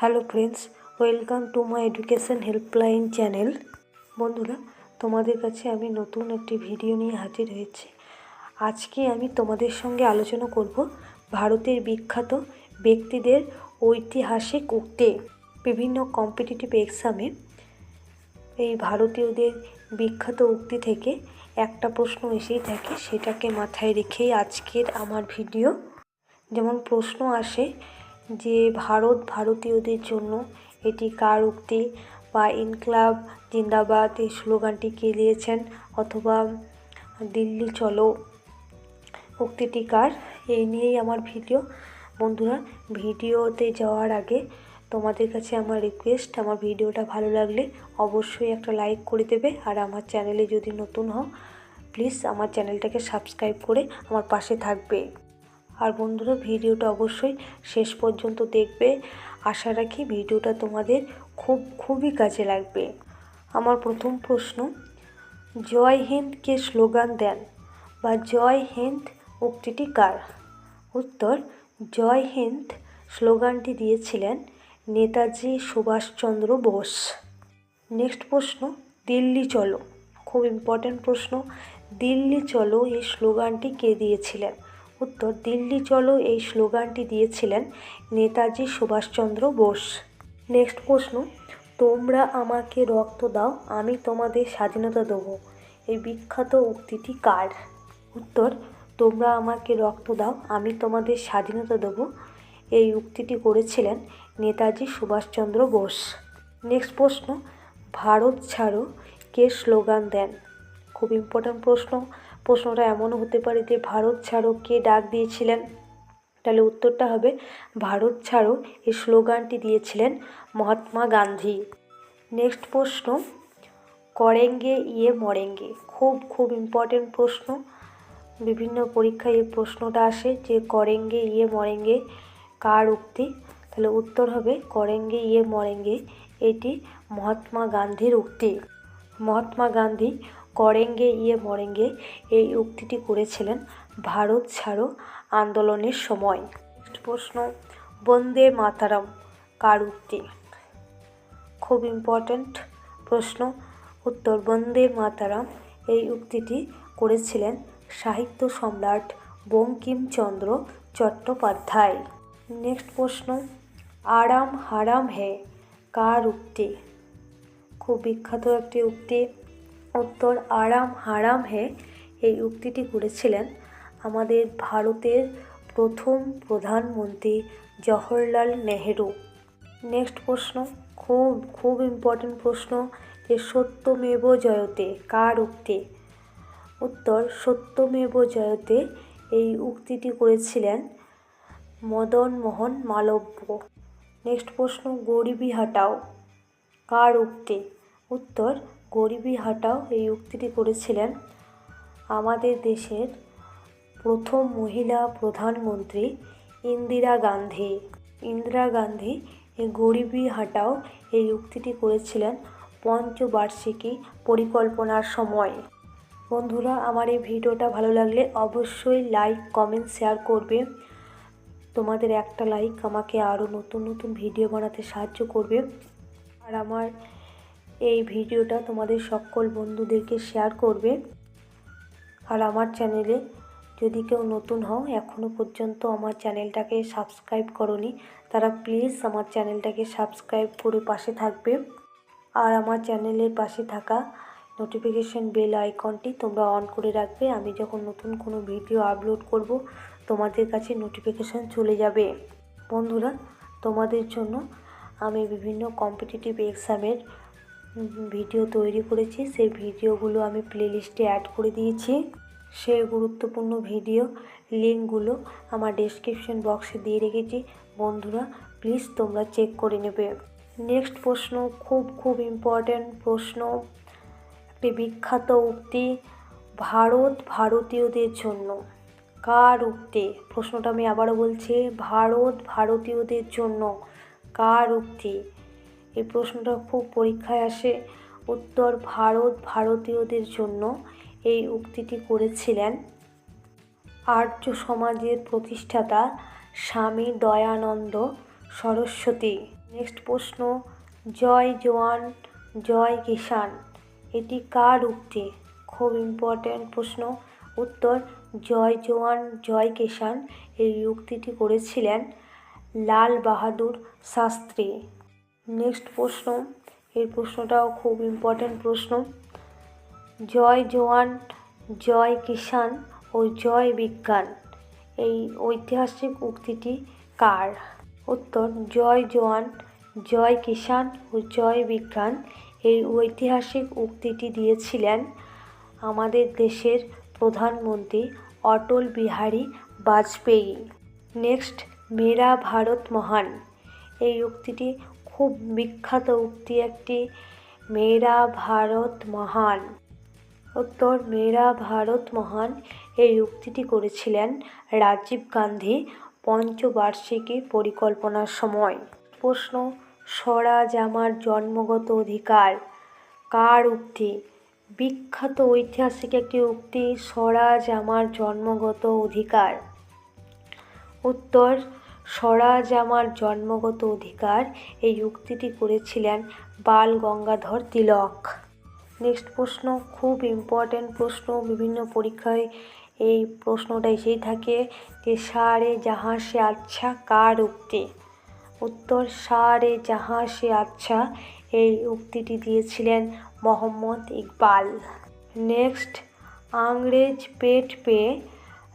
Hello friends, welcome to my education helpline channel. বন্ধুরা, তোমাদের কাছে আমি নতুন একটি ভিডিও নিয়ে হাজির হয়েছি। আজকে আমি তোমাদের সঙ্গে আলোচনা করব ভারতের বিখ্যাত ব্যক্তিদের ঐতিহাসিক উক্তি। বিভিন্ন কম্পিটিটিভ এক্সামে এই ভারতীয়দের বিখ্যাত উক্তি থেকে একটা প্রশ্ন এসেই থাকে, সেটাকে মাথায় রেখেই আজকের আমার ভিডিও। যেমন প্রশ্ন আসে যে ভারত ভারতীয়দের জন্য এটি কার উক্তি? বা ইনকলাব জিন্দাবাদ এই স্লোগানটি কে দিয়েছেন? অথবা দিল্লি চলো, উক্তিটি কার? এই নিয়েই আমার ভিডিও। বন্ধুরা, ভিডিওতে যাওয়ার আগে তোমাদের কাছে আমার রিকোয়েস্ট আমার ভিডিওটা ভালো লাগলে অবশ্যই একটা লাইক করে দেবে। আর আমার চ্যানেলে যদি নতুন হও প্লিজ আমার চ্যানেলটাকে সাবস্ক্রাইব করে আমার পাশে থাকবে। আর বন্ধুরা, ভিডিওটা অবশ্যই শেষ পর্যন্ত দেখবে। আশা রাখি ভিডিওটা তোমাদের খুব, খুবই কাজে লাগবে। আমার প্রথম প্রশ্ন, জয় হিন্দকে স্লোগান দেন বা জয় হিন্দ উক্তিটি কার? উত্তর, জয় হিন্দ স্লোগানটি দিয়েছিলেন নেতাজি সুভাষচন্দ্র বোস। নেক্সট প্রশ্ন, দিল্লি চলো। খুব ইম্পর্ট্যান্ট প্রশ্ন, দিল্লি চলো এই স্লোগানটি কে দিয়েছিলেন? উত্তর দিল্লি চলো এই স্লোগানটি দিয়েছিলেন নেতাজি সুভাষচন্দ্র বোস। নেক্সট প্রশ্ন, তোমরা আমাকে রক্ত দাও, আমি তোমাদের স্বাধীনতা দেবো। এই বিখ্যাত উক্তিটি কার? উত্তর, তোমরা আমাকে রক্ত দাও, আমি তোমাদের স্বাধীনতা দেবো। এই উক্তিটি করেছিলেন নেতাজি সুভাষচন্দ্র বোস। নেক্সট প্রশ্ন, ভারত ছাড়ো কে স্লোগান দেন? খুব ইম্পর্ট্যান্ট প্রশ্ন। প্রশ্নটা এমনও হতে পারে যে ভারত ছাড়ো কে ডাক দিয়েছিলেন? তাহলে উত্তরটা হবে, ভারত ছাড়ো এই স্লোগানটি দিয়েছিলেন মহাত্মা গান্ধী। নেক্সট প্রশ্ন, করেঙ্গে ইয়ে মরেঙ্গে খুব খুব ইম্পর্টেন্ট প্রশ্ন। বিভিন্ন পরীক্ষায় এই প্রশ্নটা আসে যে, করেঙ্গে ইয়ে মরেঙ্গে কার উক্তি? তাহলে উত্তর হবে, করেঙ্গে ইয়ে মরেঙ্গে এটি মহাত্মা গান্ধীর উক্তি। মহাত্মা গান্ধী করেঙ্গে ইয়ে মরেঙ্গে এই উক্তিটি করেছিলেন, ভারত ছাড়ো আন্দোলনের সময়। প্রশ্ন, বন্দে মাতারাম, কার উক্তি? খুব ইম্পর্ট্যান্ট প্রশ্ন, উত্তর, বন্দে মাতারাম। এই উক্তিটি করেছিলেন সাহিত্য সম্রাট বঙ্কিমচন্দ্র চট্টোপাধ্যায়। নেক্সট প্রশ্ন, আরাম হারাম হে, কার উক্তি? খুব বিখ্যাত একটি উক্তি। উত্তর আরাম হারাম হে এই উক্তিটি করেছিলেন আমাদের ভারতের প্রথম প্রধানমন্ত্রী জওহরলাল নেহেরু। নেক্সট প্রশ্ন, খুব খুব ইম্পর্টেন্ট প্রশ্ন যে সত্যমেব জয়তে কার উক্তি? উত্তর, সত্যমেব জয়তে এই উক্তিটি করেছিলেন মদন মোহন মালব্য। নেক্সট প্রশ্ন, গরিবী হাটাও কার উক্তি? উত্তর গরিবী হাটাও এই উক্তিটি করেছিলেন আমাদের দেশের প্রথম মহিলা প্রধানমন্ত্রী ইন্দিরা গান্ধী। ইন্দিরা গান্ধী এই গরিবী হাটাও এই উক্তিটি করেছিলেন পঞ্চবার্ষিকী পরিকল্পনার সময়। বন্ধুরা, আমার এই ভিডিওটা ভালো লাগলে অবশ্যই লাইক, কমেন্ট, শেয়ার করবে। তোমাদের একটা লাইক আমাকে আরও নতুন নতুন ভিডিও বানাতে সাহায্য করবে। আর আমার এই ভিডিওটা তোমাদের সকল বন্ধুদেরকে শেয়ার করবে। আর আমার চ্যানেলে যদি কেউ নতুন হও এখনও পর্যন্ত আমার চ্যানেলটাকে সাবস্ক্রাইব করনি, তারা প্লিজ আমার চ্যানেলটাকে সাবস্ক্রাইব করে পাশে থাকবে। আর আমার চ্যানেলের পাশে থাকা নোটিফিকেশন বেল আইকনটি তোমরা অন করে রাখবে। আমি যখন নতুন কোনো ভিডিও আপলোড করব, তোমাদের কাছে নোটিফিকেশান চলে যাবে। বন্ধুরা, তোমাদের জন্য আমি বিভিন্ন কম্পিটিটিভ এক্সামের ভিডিও তৈরি করেছি। সেই ভিডিওগুলো আমি প্লেলিস্টে অ্যাড করে দিয়েছি। সেই গুরুত্বপূর্ণ ভিডিও লিঙ্কগুলো আমার ডেসক্রিপশন বক্সে দিয়ে রেখেছি। বন্ধুরা প্লিজ তোমরা চেক করে নেবে। নেক্সট প্রশ্ন, খুব খুব ইম্পর্ট্যান্ট প্রশ্ন। একটি বিখ্যাত উক্তি, ভারত ভারতীয়দের জন্য কার উক্তি? প্রশ্নটা আমি আবারও বলছি, ভারত ভারতীয়দের জন্য কার উক্তি? এই প্রশ্নটা খুব পরীক্ষায় আসে। উত্তর ভারত ভারতীয়দের জন্য এই উক্তিটি করেছিলেন। আর্য সমাজের প্রতিষ্ঠাতা স্বামী দয়ানন্দ সরস্বতী। নেক্সট প্রশ্ন, জয় জওয়ান জয় কিষান এটি কার উক্তি? খুব ইম্পর্ট্যান্ট প্রশ্ন। উত্তর, জয় জওয়ান জয় কিষান এই উক্তিটি করেছিলেন লাল বাহাদুর শাস্ত্রী। নেক্সট প্রশ্ন। এই প্রশ্নটাও খুব ইম্পর্ট্যান্ট প্রশ্ন। জয় জওয়ান জয় কিষান ও জয় বিজ্ঞান। এই ঐতিহাসিক উক্তিটি কার? উত্তর, জয় জওয়ান জয় কিষান ও জয় বিজ্ঞান এই ঐতিহাসিক উক্তিটি দিয়েছিলেন আমাদের দেশের প্রধানমন্ত্রী অটল বিহারী বাজপেয়ী। নেক্সট মেরা ভারত মহান। এই উক্তিটি খুব বিখ্যাত উক্তি একটি মেরা ভারত মহান। উত্তর, মেরা ভারত মহান এই উক্তিটি করেছিলেন রাজীব গান্ধী পঞ্চবার্ষিকী পরিকল্পনার সময়। প্রশ্ন, স্বরাজ আমার জন্মগত অধিকার, কার উক্তি? বিখ্যাত ঐতিহাসিক একটি উক্তি, স্বরাজ আমার জন্মগত অধিকার। উত্তর স্বরাজ আমার জন্মগত অধিকার, এই উক্তিটি করেছিলেন বাল গঙ্গাধর তিলক। নেক্সট প্রশ্ন, খুব ইম্পর্ট্যান্ট প্রশ্ন, বিভিন্ন পরীক্ষায় এই প্রশ্নটা এসেই থাকে যে, সারে যাহা সে আচ্ছা কার উক্তি? উত্তর, সারে যাহা সে আচ্ছা এই উক্তিটি দিয়েছিলেন মোহাম্মদ ইকবাল। নেক্সট, আংরেজ পেট পে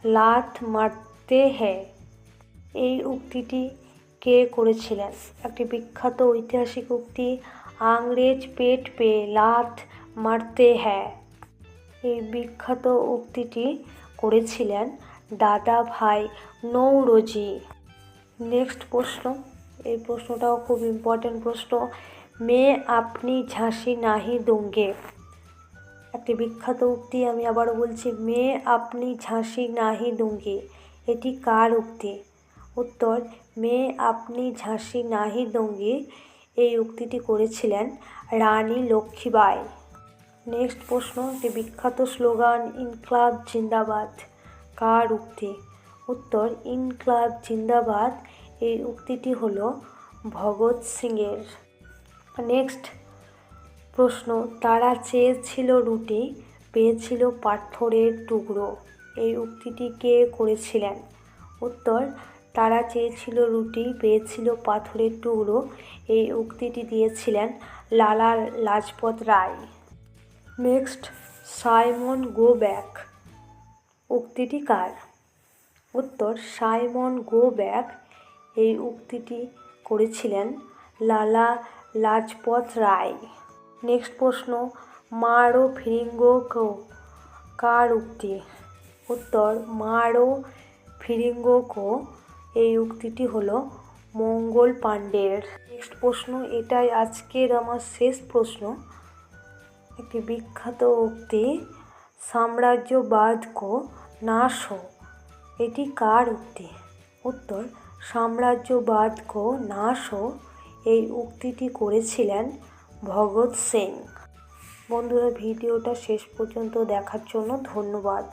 লাত মারতে হ্যায়। এই উক্তিটি কে করেছিলেন? একটি বিখ্যাত ঐতিহাসিক উক্তি আংরেজ পেট পে লাত মারতে হ্যাঁ। এই বিখ্যাত উক্তিটি করেছিলেন দাদা ভাই নৌরোজি। নেক্সট প্রশ্ন। এই প্রশ্নটাও খুব ইম্পর্ট্যান্ট প্রশ্ন। মেয়ে আপনি ঝাঁসি নাহি দুঙ্গে। একটি বিখ্যাত উক্তি আমি আবারও বলছি মেয়ে আপনি ঝাঁসি নাহি দুঙ্গে। এটি কার উক্তি? উত্তর মেয়ে আপনি ঝাঁসি নাহি দঙ্গি এই উক্তিটি করেছিলেন রানী লক্ষ্মীবাই নেক্সট প্রশ্ন, একটি বিখ্যাত স্লোগান, ইনকলাব জিন্দাবাদ কার উক্তি? উত্তর, ইনকলাব জিন্দাবাদ এই উক্তিটি হল ভগৎ সিংয়ের। নেক্সট প্রশ্ন, তারা চেয়েছিল রুটি, পেয়েছিল পাথরের টুকরো এই উক্তিটি কে করেছিলেন? উত্তর তারা চেয়েছিল রুটি, পেয়েছিল পাথরের টুকরো। এই উক্তিটি দিয়েছিলেন Lala Lajpat Rai. Next, Simon go back. উক্তিটি কার? উত্তর, সাইমন গো ব্যাক। এই উক্তিটি করেছিলেন লালা লাজপত রায়। নেক্সট প্রশ্ন, মারো ফিরিঙ্গো কার উক্তি? উত্তর, মারো ফিরিঙ্গো কো। এই উক্তিটি হলো মঙ্গল পাণ্ডের। নেক্সট প্রশ্ন, এটাই আজকের আমার শেষ প্রশ্ন। একটি বিখ্যাত উক্তি সাম্রাজ্যবাদ কো নাশ এটি কার উক্তি? উত্তর সাম্রাজ্যবাদ কো নাশ এই উক্তিটি করেছিলেন ভগৎ সিং। বন্ধুরা, ভিডিওটা শেষ পর্যন্ত দেখার জন্য ধন্যবাদ।